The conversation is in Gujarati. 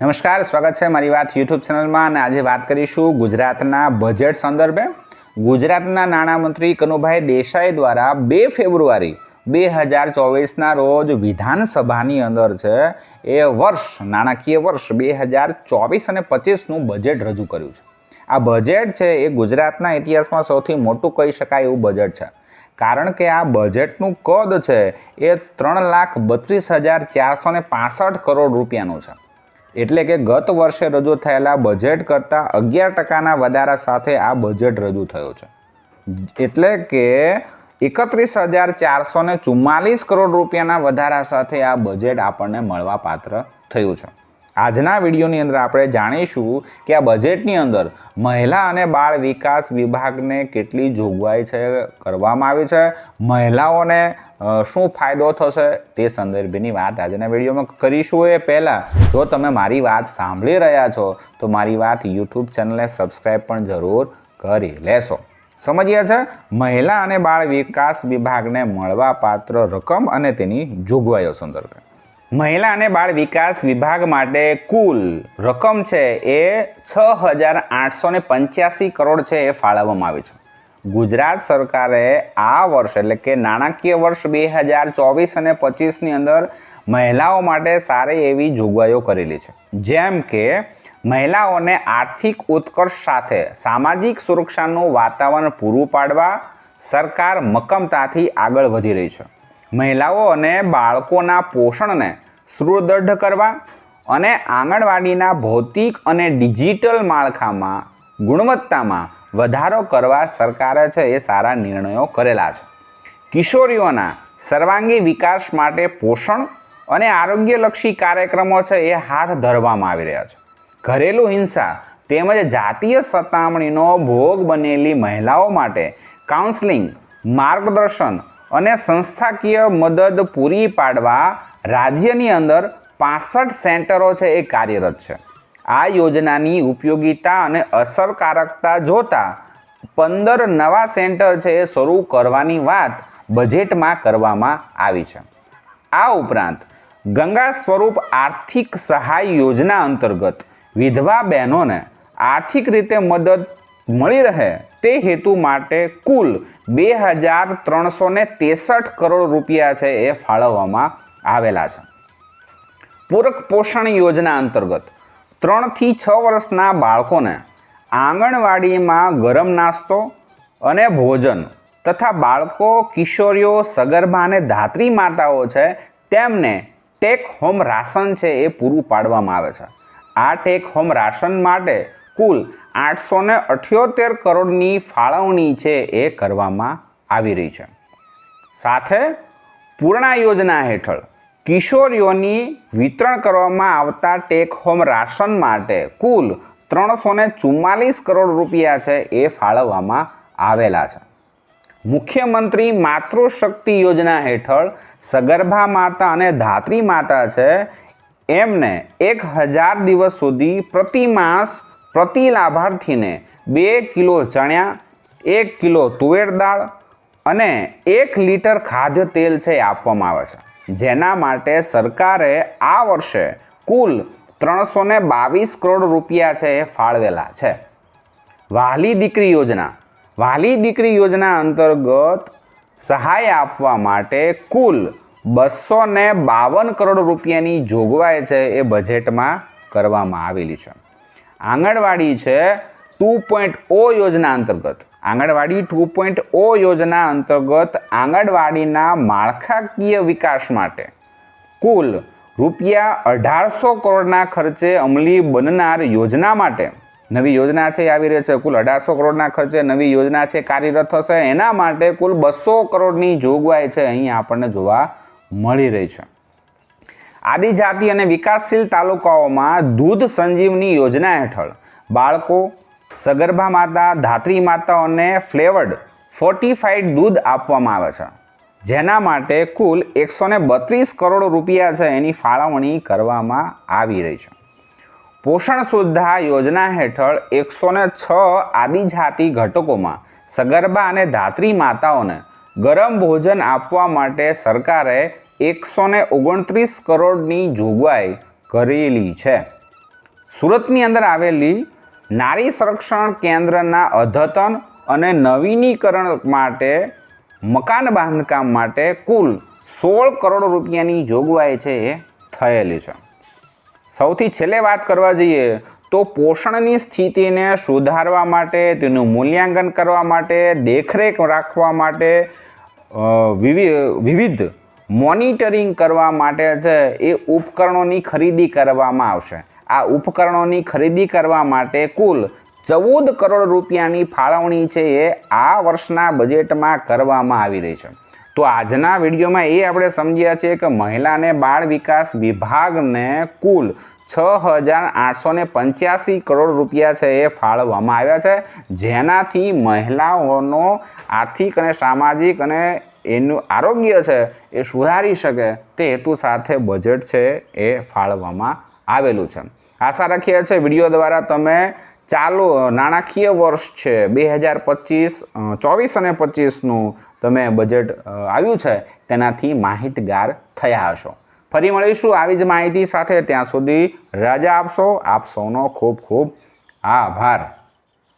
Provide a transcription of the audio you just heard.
નમસ્કાર, સ્વાગત છે મારી વાત યુટ્યુબ ચેનલમાં અને આજે વાત કરીશું ગુજરાતના બજેટ સંદર્ભે. ગુજરાતના નાણામંત્રી કનુભાઈ દેસાઈ દ્વારા બે ફેબ્રુઆરી બે હજાર ચોવીસના રોજ વિધાનસભાની અંદર છે, એ વર્ષ, નાણાકીય વર્ષ બે હજાર ચોવીસ અને પચીસનું બજેટ રજૂ કર્યું છે. આ બજેટ છે એ ગુજરાતના ઇતિહાસમાં સૌથી મોટું કહી શકાય એવું બજેટ છે. કારણ કે આ બજેટનું કદ છે એ ત્રણ લાખ બત્રીસ હજાર ચારસો ને પાસઠ કરોડ રૂપિયાનું છે. એટલે કે ગત વર્ષે રજૂ થયેલા બજેટ કરતાં અગિયાર ટકાના વધારા સાથે આ બજેટ રજૂ થયું છે. એટલે કે એકત્રીસ હજાર ચારસો ને ચુમ્માલીસ કરોડ રૂપિયાના વધારા સાથે આ બજેટ આપણને મળવાપાત્ર થયું છે. આજના વિડીયોની અંદર આપણે જાણીશું કે આ બજેટની અંદર મહિલા અને બાળ વિકાસ વિભાગને કેટલી જોગવાઈ છે, કરવામાં આવી છે, મહિલાઓને શું ફાયદો થશે તે સંદર્ભેની વાત આજના વિડીયોમાં કરીશું. એ પહેલાં જો તમે મારી વાત સાંભળી રહ્યા છો, તો મારી વાત યુટ્યુબ ચેનલને સબસ્ક્રાઈબ પણ જરૂર કરી લેશો. સમજ્યા છે, મહિલા અને બાળ વિકાસ વિભાગને મળવાપાત્ર રકમ અને તેની જોગવાઈઓ સંદર્ભે. મહિલા અને બાળ વિકાસ વિભાગ માટે કુલ રકમ છે એ છ હજાર આઠસો ને પંચ્યાસી કરોડ છે એ ફાળવવામાં આવી છે. ગુજરાત સરકારે આ વર્ષ એટલે કે નાણાકીય વર્ષ બે હજાર ચોવીસ અને પચીસની અંદર મહિલાઓ માટે સારી એવી જોગવાઈઓ કરેલી છે. જેમ કે મહિલાઓને આર્થિક ઉત્કર્ષ સાથે સામાજિક સુરક્ષાનું વાતાવરણ પૂરું પાડવા સરકાર મક્કમતાથી આગળ વધી રહી છે. મહિલાઓ અને બાળકોના પોષણને સુદૃઢ કરવા અને આંગણવાડીના ભૌતિક અને ડિજિટલ માળખામાં ગુણવત્તામાં વધારો કરવા સરકારે છે એ સારા નિર્ણયો કરેલા છે. કિશોરીઓના સર્વાંગી વિકાસ માટે પોષણ અને આરોગ્યલક્ષી કાર્યક્રમો છે એ હાથ ધરવામાં આવી રહ્યા છે. ઘરેલું હિંસા તેમજ જાતીય સતામણીનો ભોગ બનેલી મહિલાઓ માટે કાઉન્સેલિંગ માર્ગદર્શન અને સંસ્થાકીય મદદ પૂરી પાડવા રાજ્યની અંદર પાસઠ સેન્ટરો છે એ કાર્યરત છે. આ યોજનાની ઉપયોગિતા અને અસરકારકતા જોતા પંદર નવા સેન્ટર છે એ શરૂ કરવાની વાત બજેટમાં કરવામાં આવી છે. આ ઉપરાંત ગંગા સ્વરૂપ આર્થિક સહાય યોજના અંતર્ગત વિધવા બહેનોને આર્થિક રીતે મદદ મળી રહે તે હેતુ માટે કુલ બે હજાર ત્રણસો ત્રેસઠ કરોડ રૂપિયા છે એ ફાળવવામાં આવેલા છે. પૂરક પોષણ યોજના અંતર્ગત ત્રણથી છ વર્ષના બાળકોને આંગણવાડીમાં ગરમ નાસ્તો અને ભોજન તથા બાળકો, કિશોરીઓ, સગર્ભા અને ધાત્રી માતાઓ છે તેમને ટેક હોમ રાશન છે એ પૂરું પાડવામાં આવે છે. આ ટેક હોમ રાશન માટે કુલ આઠસો ને અઠ્યોતેર કરોડની ફાળવણી છે એ કરવામાં આવી રહી છે. સાથે પૂર્ણા યોજના હેઠળ કિશોરીઓની વિતરણ કરવામાં આવતા ટેક હોમ રાશન માટે કુલ ત્રણસો ને ચુમ્માલીસ કરોડ રૂપિયા છે એ ફાળવવામાં આવેલા છે. મુખ્યમંત્રી માતૃશક્તિ યોજના હેઠળ સગર્ભા માતા અને ધાત્રી માતા છે એમને એક હજાર દિવસ સુધી પ્રતિ માસ પ્રતિ લાભાર્થીને બે કિલો ચણ્યા, એક કિલો તુવેર દાળ અને એક લીટર ખાદ્ય તેલ છે એ આપવામાં આવે છે. જેના માટે સરકારે આ વર્ષે કુલ ત્રણસો ને બાવીસ કરોડ રૂપિયા છે એ ફાળવેલા છે. વહાલી દીકરી યોજના. વહાલી દીકરી યોજના અંતર્ગત સહાય આપવા માટે કુલ બસો બાવન કરોડ રૂપિયાની જોગવાઈ છે એ બજેટમાં કરવામાં આવેલી છે. આંગણવાડી છે ટુ પોઈન્ટ ઓ યોજના અંતર્ગત. આંગણવાડી ટુ પોઈન્ટ ઓ યોજના અંતર્ગત આંગણવાડીના માળખાકીય વિકાસ માટે કુલ રૂપિયા અઢારસો કરોડના ખર્ચે અમલી બનનાર યોજના માટે નવી યોજના છે એ આવી રહી છે. કુલ અઢારસો કરોડના ખર્ચે નવી યોજના છે કાર્યરત થશે. એના માટે કુલ બસો કરોડની જોગવાઈ છે અહીં આપણને જોવા મળી રહી છે. આદિજાતિ અને વિકાસશીલ તાલુકાઓમાં દૂધ સંજીવની યોજના હેઠળ બાળકો, સગર્ભા માતા, ધાત્રી માતાઓને ફ્લેવર્ડ ફોર્ટિફાઈડ દૂધ આપવામાં આવે છે. જેના માટે કુલ એકસો બત્રીસ કરોડ રૂપિયા છે એની ફાળવણી કરવામાં આવી રહી છે. પોષણ સુવિધા યોજના હેઠળ એકસો છ આદિજાતિ ઘટકોમાં સગર્ભા અને ધાત્રી માતાઓને ગરમ ભોજન આપવા માટે સરકારે એકસો ને ઓગણત્રીસ કરોડની જોગવાઈ કરેલી છે. સુરતની અંદર આવેલી નારી સંરક્ષણ કેન્દ્રના અદ્યતન અને નવીનીકરણ માટે, મકાન બાંધકામ માટે કુલ સોળ કરોડ રૂપિયાની જોગવાઈ છે એ થયેલી છે. સૌથી છેલ્લે વાત કરવા જઈએ તો પોષણની સ્થિતિને સુધારવા માટે, તેનું મૂલ્યાંકન કરવા માટે, દેખરેખ રાખવા માટે વિવિધ મોનિટરિંગ કરવા માટે છે, એ ઉપકરણોની ખરીદી કરવામાં આવશે. આ ઉપકરણોની ખરીદી કરવા માટે કુલ ચૌદ કરોડ રૂપિયાની ફાળવણી છે, એ આ વર્ષના બજેટમાં કરવામાં આવી રહી છે. તો આજના વિડીયોમાં એ આપણે સમજ્યા છીએ કે મહિલાને બાળ વિકાસ વિભાગને કુલ છ હજાર આઠસો પંચ્યાસી કરોડ રૂપિયા છે, એ ફાળવવામાં આવ્યા છે. જેનાથી મહિલાઓનો આર્થિક અને સામાજિક અને એનું આરોગ્ય છે એ સુધારી શકે તે હેતુ સાથે બજેટ છે એ ફાળવવામાં આવેલું છે. આશા રાખીએ છીએ વીડિયો દ્વારા તમે ચાલુ નાણાકીય વર્ષ છે બે હજાર પચીસ ચોવીસ અને પચીસનું તમે બજેટ આવ્યું છે તેનાથી માહિતગાર થયા હશો. ફરી મળીશું આવી જ માહિતી સાથે. ત્યાં સુધી રજા આપશો. આપ સૌનો ખૂબ ખૂબ આભાર.